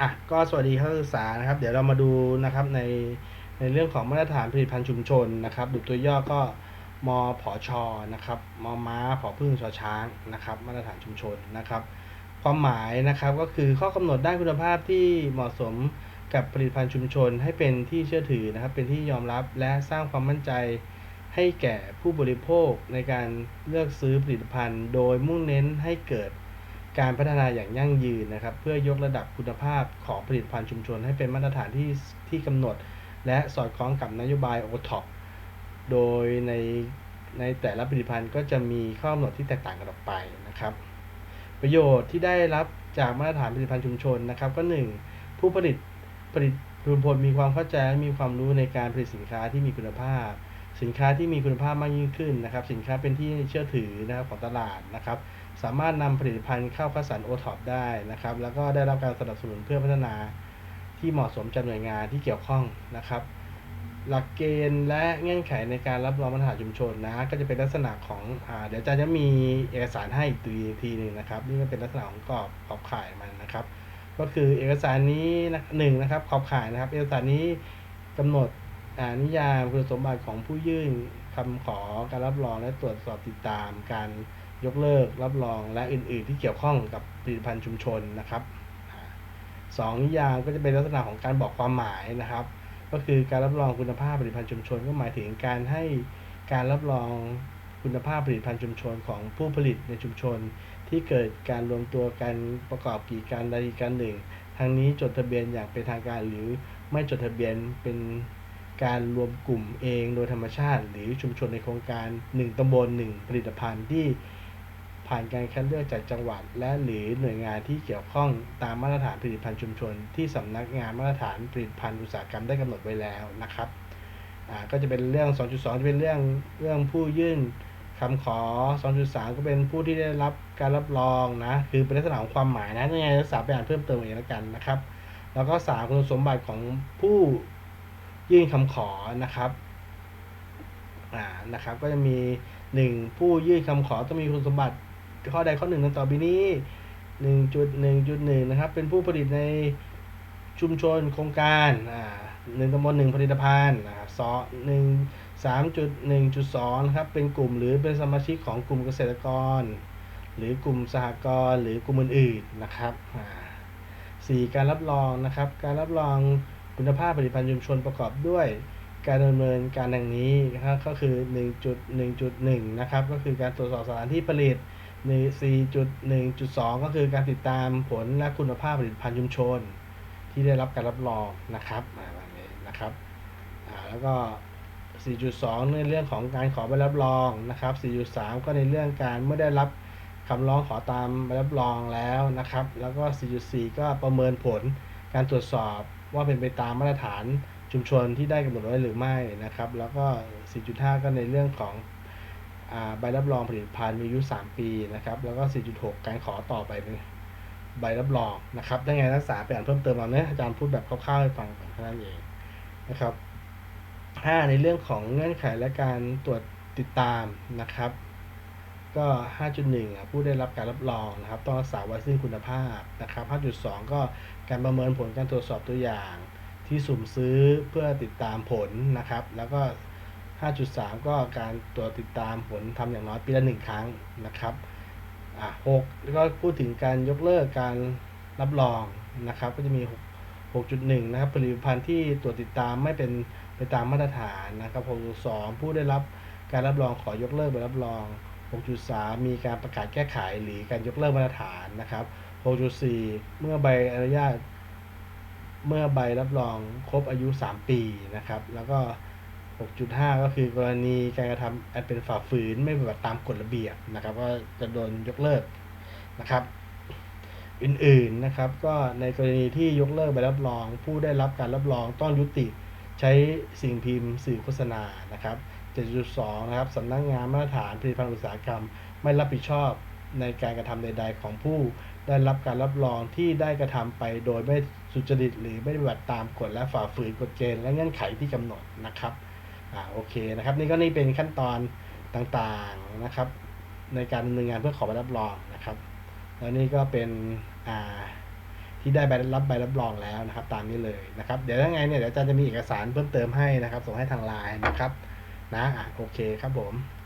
อะก็สวัสดีนักศึกษานะครับ เดี๋ยวเรามาดูนะครับในในเรื่องของมาตรฐานผลิตภัณฑ์ชุมชนนะครับหรือตัวย่อก็มผอชนะครับมม้าผอพึ่งชอช้างนะครับ มาตรฐานชุมชนนะครับ ความหมายนะครับก็คือข้อกำหนดด้านคุณภาพที่เหมาะสมกับผลิตภัณฑ์ชุมชน ให้เป็นที่เชื่อถือนะครับ เป็นที่ยอมรับและสร้างความมั่นใจให้แก่ผู้บริโภคในการเลือกซื้อผลิตภัณฑ์ โดยมุ่งเน้นให้เกิด การพัฒนาอย่างยั่งยืนนะครับ เพื่อยกระดับคุณภาพของผลิตภัณฑ์ชุมชน ให้เป็นมาตรฐานที่ที่กำหนด และสอดคล้องกับนโยบาย o t o p โดยในในแต่ละผลิตภัณฑ์ก็จะมีข้อกำหนดที่แตกต่างกันออกไปนะครับ ประโยชน์ที่ได้รับจากมาตรฐานผลิตภัณฑ์ชุมชนนะครับ ก็ 1. ผู้ผลิตผลิตชุมชนมีความเข้าใจและมีความรู้ในการผลิตสินค้าที่มีคุณภาพ สินค้าที่มีคุณภาพมากยิ่งขึ้นนะครับ สินค้าเป็นที่เชื่อถือนะครับของตลาดนะครับ สามารถนำผลิตภัณฑ์เข้าคัดสรรโอท็อปได้นะครับ แล้วก็ได้รับการสนับสนุนเพื่อพัฒนาที่เหมาะสมจากหน่วยงานที่เกี่ยวข้องนะครับ หลักเกณฑ์และเงื่อนไขในการรับรองมาตรฐานชุมชนนะ ก็จะเป็นลักษณะของอ่าเดี๋ยวอาจารย์จะมีเอกสารให้อีกทีหนึ่งนะครับ นี่ก็เป็นลักษณะของกรอบขอบข่ายมันนะครับ ก็คือเอกสารนี้หนึ่งนะครับขอบข่ายนะครับ เอกสารนี้กำหนดอ่านิยามคุณสมบัติของผู้ยื่นคำขอการรับรองและตรวจสอบติดตามการ ยกเลิกรับรองและอื่น ๆ ที่เกี่ยวข้องกับผลิตภัณฑ์ชุมชนนะครับสองนิยามก็จะเป็นลักษณะของการบอกความหมายนะครับ ก็คือการรับรองคุณภาพผลิตภัณฑ์ชุมชน ก็หมายถึงการให้การรับรองคุณภาพผลิตภัณฑ์ชุมชนของผู้ผลิตในชุมชน ที่เกิดการรวมตัวกันประกอบกิจการใดการหนึ่งทางนี้จดทะเบียนอย่างเป็นทางการหรือไม่จดทะเบียนเป็นการรวมกลุ่มเองโดยธรรมชาติ หรือชุมชนในโครงการ 1ตำบล1ผลิตภัณฑ์ที่ ผ่านการคัดเลือกจากจังหวัด และหรือหน่วยงานที่เกี่ยวข้องตามมาตรฐานผลิตภัณฑ์ชุมชน ที่สำนักงานมาตรฐานผลิตภัณฑ์อุตสาหกรรมได้กำหนดไว้แล้วนะครับก็จะเป็นเรื่อง 2.2 จะเป็นเรื่องเรื่องผู้ยื่นคำขอ 2.3 ก็เป็นผู้ที่ได้รับการรับรองนะ คือเป็นลักษณะของความหมายนะยังไงรักษาไปอ่านเพิ่มเติมเองแล้วกันนะครับ แล้วก็สามคุณสมบัติของผู้ยื่นคำขอนะครับอ่านะครับ ก็จะมี 1 ผู้ยื่นคำขอต้องมีคุณสมบัติ ข้อใดข้อหนึ่งดังต่อไปนี้ 1.1.1 นะครับ เป็นผู้ผลิตในชุมชนโครงการอ่าหนึ่งตำบลหนึ่งผลิตภัณฑ์นะครับสองหนึ่งสามจุดหนึ่งจุดสองนะครับ เป็นกลุ่มหรือเป็นสมาชิกของกลุ่มเกษตรกร หรือกลุ่มสหกรณ์หรือกลุ่มอื่นๆนะครับสี่การรับรองนะครับ การรับรองคุณภาพผลิตภัณฑ์ชุมชนประกอบด้วย การดำเนินการดังนี้นะครับก็คือ 1.1.1 นะครับ ก็คือการตรวจสอบสถานที่ผลิต 4.1.2 ก็คือการติดตามผลและคุณภาพผลิตภัณฑ์ชุมชน ที่ได้รับการรับรองนะครับอ่าแบบนี้นะครับแล้วก็ 4.2 ในเรื่องของการขอใบรับรองนะครับ 4.3 ก็ในเรื่องการเมื่อได้รับคำร้องขอตามใบรับรองแล้วนะครับ แล้วก็ 4.4 ก็ประเมินผลการตรวจสอบว่าเป็นไปตามมาตรฐานชุมชนที่ได้กำหนดไว้หรือไม่นะครับ แล้วก็ 4.5 ก็ในเรื่องของ ใบรับรองผลิตภัณฑ์มีอายุ 3 ปีนะครับ แล้วก็ 4.6 การขอต่อไปเป็นใบรับรองนะครับได้ไงนักศึกษาไปอ่านเพิ่มเติมเอาเนะอาจารย์พูดแบบคร่าวๆให้ฟังก่อนเท่านั้นเองนะครับ 5 ในเรื่องของเงื่อนไขและการตรวจติดตามนะครับ ก็ 5.1อะผู้ได้รับการรับรองนะครับต้องรักษาไว้ซึ่งคุณภาพนะครับ 5.2 ก็การประเมินผลการตรวจสอบตัวอย่างที่สุ่มซื้อเพื่อติดตามผลนะครับ แล้วก็ 5.3 ก็การตรวจติดตามผลทำอย่างน้อยปีละหนึ่งครั้งนะครับอะ6แล้วก็พูดถึงการยกเลิกการรับรองนะครับก็จะมี6 6.1 นะครับผลิตภัณฑ์ที่ตรวจติดตามไม่เป็นไปตามมาตรฐานนะครับ 6.2 ผู้ได้รับการรับรองขอยกเลิกใบรับรอง 6.3 มีการประกาศแก้ไขหรือการยกเลิกมาตรฐานนะครับ 6.4 เมื่อใบอนุญาต เมื่อใบรับรองครบอายุ 3 ปีนะครับ แล้วก็ 6.5 ก็คือกรณีการกระทำอันเป็นฝ่าฝืนไม่ปฏิบัติตามกฎระเบียบนะครับ ก็จะโดนยกเลิกนะครับ อื่นๆนะครับก็ในกรณีที่ยกเลิกใบรับรอง ผู้ได้รับการรับรองต้องยุติใช้สิ่งพิมพ์สื่อโฆษณานะครับ 7.2 นะครับสำนักงานมาตรฐานผลิตภัณฑ์อุตสาหกรรม ไม่รับผิดชอบในการกระทำใด ๆ ของผู้ได้รับการรับรองที่ได้กระทำไปโดยไม่สุจริตหรือไม่ปฏิบัติตามกฎและฝ่าฝืนกฎเกณฑ์และเงื่อนไขที่กำหนดนะครับ อ่าโอเคนะครับ นี่ก็นี่เป็นขั้นตอนต่างๆนะครับ ในการดำเนินงานเพื่อขอใบรับรองนะครับ แล้วนี่ก็เป็นอ่าที่ได้ใบรับใบรับรองแล้วนะครับ ตามนี้เลยนะครับ เดี๋ยวยังไงเนี่ยเดี๋ยวอาจารย์จะมีเอกสารเพิ่มเติมให้นะครับ ส่งให้ทางไลน์นะครับนะอะโอเคครับผม